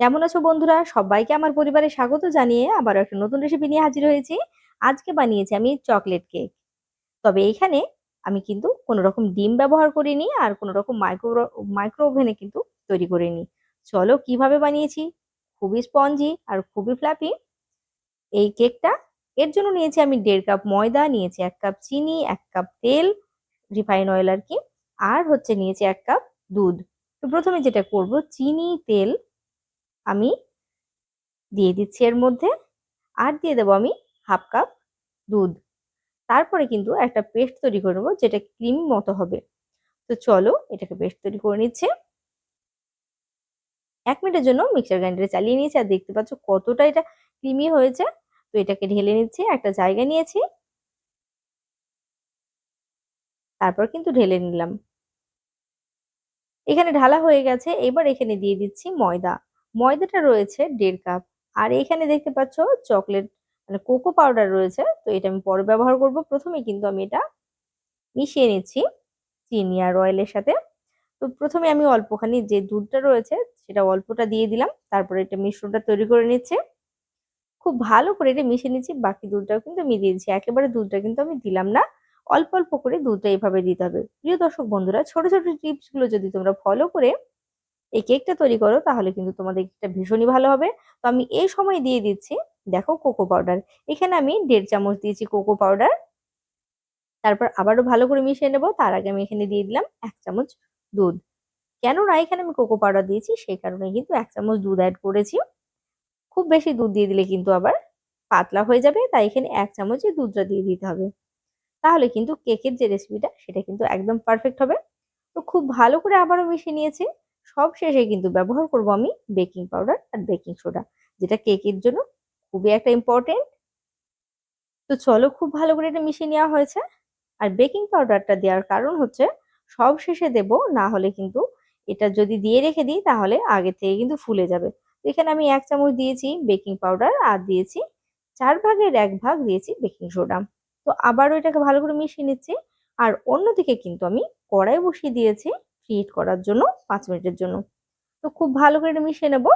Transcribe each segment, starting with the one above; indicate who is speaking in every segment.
Speaker 1: কেমন আছো বন্ধুরা? সবাইকে আমার পরিবারে স্বাগত জানিয়ে আবার একটা নতুন রেসিপি নিয়ে হাজির হয়েছি। আজকে বানিয়েছি আমি চকলেট কেক তবে এখানে আমি কিন্তু কোনো রকম ডিম ব্যবহার করিনি আর কোনো রকম মাইক্রো মাইক্রো ওভেনে কিন্তু তৈরি করিনি। চলো কীভাবে বানিয়েছি? খুবই স্পঞ্জি আর খুবই ফ্ল্যাপি এই কেকটা এর জন্য নিয়েছি আমি দেড় কাপ ময়দা, নিয়েছি এক কাপ চিনি, এক কাপ তেল রিফাইন অয়েল আর কি। আর হচ্ছে নিয়েছি এক কাপ দুধ। তো প্রথমে যেটা করব, চিনি, তেল আমি দিয়ে দিচ্ছি এর মধ্যে আর দিয়ে দেবো আমি হাফ কাপ দুধ। তারপরে কিন্তু একটা পেস্ট তৈরি করে নেব যেটা ক্রিম মতো হবে। তো চলো এটাকে পেস্ট তৈরি করে নিচ্ছে। এক মিনিটের জন্য মিক্সার গ্রাইন্ডারে চালিয়ে নিয়েছি আর দেখতে পাচ্ছ কতটা এটা ক্রিমি হয়েছে। তো এটাকে ঢেলে নিচ্ছি, একটা জায়গা নিয়েছি। তারপর কিন্তু ঢেলে নিলাম। এখানে ঢালা হয়ে গেছে, এবার এখানে দিয়ে দিচ্ছি ময়দা। ময়দাটা রয়েছে দেড় কাপ। আর এখানে দেখতে পাচ্ছ চকলেট মানে কোকো পাউডার রয়েছে, তো এটা আমি পরে ব্যবহার করব। প্রথমে কিন্তু আমি এটা মিশিয়ে নিচ্ছি চিনি আর অয়েলের সাথে। তো প্রথমে আমি অল্পখানি যে দুধটা রয়েছে সেটা অল্পটা দিয়ে দিলাম, তারপরে এটা মিশ্রণটা তৈরি করে নিচ্ছে। খুব ভালো করে এটা মিশিয়ে নিচ্ছি, বাকি দুধটাও কিন্তু আমি দিয়ে দিচ্ছি। একেবারে দুধটা কিন্তু আমি দিলাম না, অল্প অল্প করে দুধটা এইভাবে দিতে হবে। প্রিয় দর্শক বন্ধুরা, ছোট ছোট টিপসগুলো যদি তোমরা ফলো করে এই কেকটা তৈরি করো, তাহলে কিন্তু তোমাদের কেকটা ভীষণই ভালো হবে। তো আমি এই সময় দিয়ে দিচ্ছি, দেখো কোকো পাউডার। এখানে আমি দেড় চামচ দিয়েছি কোকো পাউডার। তারপর আবারও ভালো করে মিশিয়ে নেব, তার আগে আমি এখানে দিয়ে দিলাম এক চামচ দুধ। কেননা এখানে আমি কোকো পাউডার দিয়েছি, সেই কারণে কিন্তু এক চামচ দুধ অ্যাড করেছি। খুব বেশি দুধ দিয়ে দিলে কিন্তু আবার পাতলা হয়ে যাবে, তাই এখানে এক চামচই দুধটা দিয়ে দিতে হবে। তাহলে কিন্তু কেকের যে রেসিপিটা সেটা কিন্তু একদম পারফেক্ট হবে। তো খুব ভালো করে আবারও মিশিয়ে নিয়েছি। সব শেষে কিন্তু ব্যবহার করব আমি বেকিং পাউডার আর বেকিং সোডা যেটা কেকের জন্য খুবই একটা ইম্পর্টেন্ট তো চলো খুব ভালো করে এটা মিশিয়ে নেওয়া হয়েছে। আর বেকিং পাউডারটা দেওয়ার কারণ হচ্ছে, সব শেষে দেব, না হলে কিন্তু এটা যদি দিয়ে রেখে দিই, তাহলে আগে থেকে কিন্তু ফুলে যাবে। এখানে আমি এক চামচ দিয়েছি বেকিং পাউডার আর দিয়েছি চার ভাগের এক ভাগ দিয়েছি বেকিং সোডা তো আবারও এটাকে ভালো করে মিশিয়ে নিচ্ছি। আর অন্যদিকে কিন্তু আমি কড়াই বসিয়ে দিয়েছি হিট করার জন্য পাঁচ মিনিটের জন্য। তো খুব ভালো করে মিশিয়ে নেব।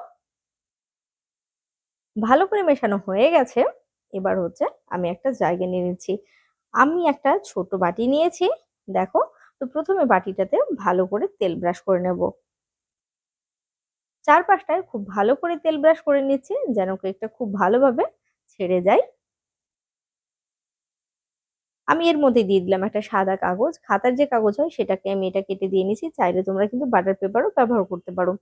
Speaker 1: ভালো করে মেশানো হয়ে গেছে। এবার হচ্ছে আমি একটা জায়গা নিয়ে নিচ্ছি। আমি একটা ছোট বাটি নিয়েছি, দেখো। তো প্রথমে বাটিটাতে ভালো করে তেল ব্রাশ করে নেব। চারপাশটায় খুব ভালো করে তেল ব্রাশ করে নিচ্ছি, যেন কেকটা খুব ভালোভাবে ছেড়ে যায়। আমি এর মধ্যে দিয়ে দিলাম একটা সাদা কাগজ। খাতার যে কাগজ হয় সেটাকে আমি এটা কেটে দিয়ে নিছি চাইলে তোমরা কিন্তু বাটার পেপারও ব্যবহার করতে পারো।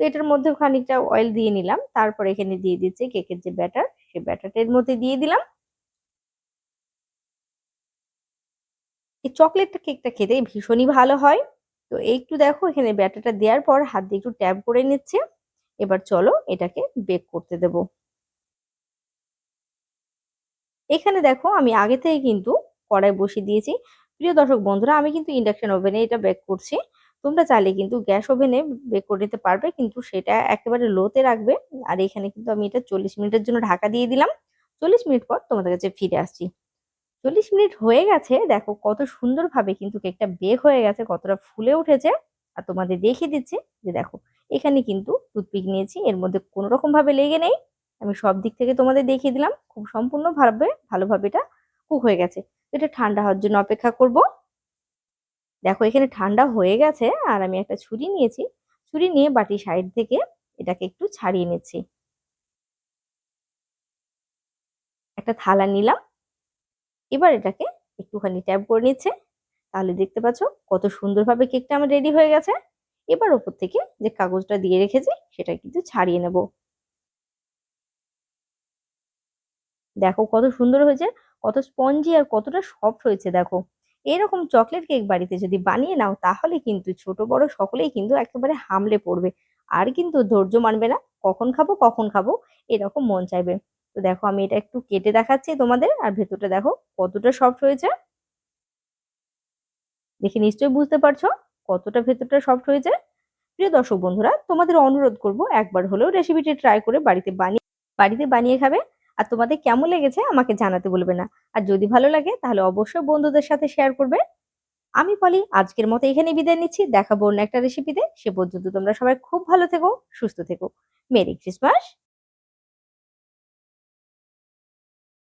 Speaker 1: তো এটার মধ্যে খানিকটা অয়েল দিয়ে নিলাম। তারপর এখানে দিয়ে দিচ্ছে কেকের যে ব্যাটার সেই ব্যাটারটা এর মধ্যে দিয়ে দিলাম। এই চকলেটটা কেকটা খেতে ভীষণই ভালো হয়। তো একটু দেখো এখানে ব্যাটারটা দেওয়ার পর হাত দিয়ে একটু ট্যাপ করে নিচ্ছে। এবার চলো এটাকে বেক করতে দেব। এখানে দেখো আমি আগে থেকে কিন্তু কড়াই বসিয়ে দিয়েছি। প্রিয় দর্শক বন্ধুরা, আমি কিন্তু ইন্ডাকশন ওভেনে এটা বেক করছি। তোমরা চাইলে কিন্তু গ্যাস ওভেনে বেক করে নিতে পারবে, কিন্তু সেটা একেবারে লোতে রাখবে। আর এখানে কিন্তু আমি এটা চল্লিশ মিনিটের জন্য ঢাকা দিয়ে দিলাম। চল্লিশ মিনিট পর তোমাদের কাছে ফিরে আসছি। চল্লিশ মিনিট হয়ে গেছে, দেখো কত সুন্দরভাবে কিন্তু কেকটা বেক হয়ে গেছে, কতটা ফুলে উঠেছে। আর তোমাদের দেখিয়ে দিচ্ছি যে দেখো, এখানে কিন্তু টুথপিক নিয়েছি, এর মধ্যে কোনো রকম ভাবে লেগে নেই। আমি সব দিক থেকে তোমাদের দেখিয়ে দিলাম, খুব সম্পূর্ণ ভাবে ভালোভাবে এটা কুক হয়ে গেছে। এটা ঠান্ডা হওয়ার জন্য অপেক্ষা করব। দেখো, এখানে ঠান্ডা হয়ে গেছে আর আমি একটা ছুরি নিয়েছি। ছুরি নিয়ে বাটি সাইড থেকে এটাকে একটু ছাড়িয়ে নিচ্ছি। একটা থালা নিলাম। এবার এটাকে একটুখানি ট্যাপ করে নিচ্ছে। তাহলে দেখতে পাচ্ছ কত সুন্দরভাবে কেকটা আমার রেডি হয়ে গেছে। এবার ওপর থেকে যে কাগজটা দিয়ে রেখেছি, সেটা কিন্তু ছাড়িয়ে নেব। দেখো কত সুন্দর হয়েছে। কত স্পঞ্জি আর কতটা সফট হয়েছে দেখো। এরকম চকলেট কেক বাড়িতে যদি বানিয়ে নাও, তাহলে কিন্তু ছোট বড় সকলেই কিন্তু একেবারে হামলে পড়বে। আর কিন্তু ধৈর্য মানবে না, কখন খাব কখন খাব, এরকম মন চাইবে। তো দেখো, আমি এটা একটু কেটে দেখাচ্ছি তোমাদের, আর ভেতরটা দেখো কতটা সফট হয়েছে। দেখে নিশ্চয়ই বুঝতে পারছ কতটা ভেতরটা সফট হয়েছে। প্রিয় দর্শক বন্ধুরা, তোমাদের অনুরোধ করব একবার হলেও রেসিপিটি ট্রাই করে বাড়িতে বানিয়ে বাড়িতে বানিয়ে খাবে। আর তোমাদের কেমন লেগেছে আমাকে জানাতে বলবে না। আর যদি ভালো লাগে, তাহলে অবশ্যই বন্ধুদের সাথে শেয়ার করবে। আমি পলি, আজকের মতো এখানে বিদায় নিচ্ছি। দেখাবো অন্য একটা রেসিপিতে সে পর্যন্ত তোমরা সবাই খুব ভালো থেকো, সুস্থ থেকো। Merry Christmas!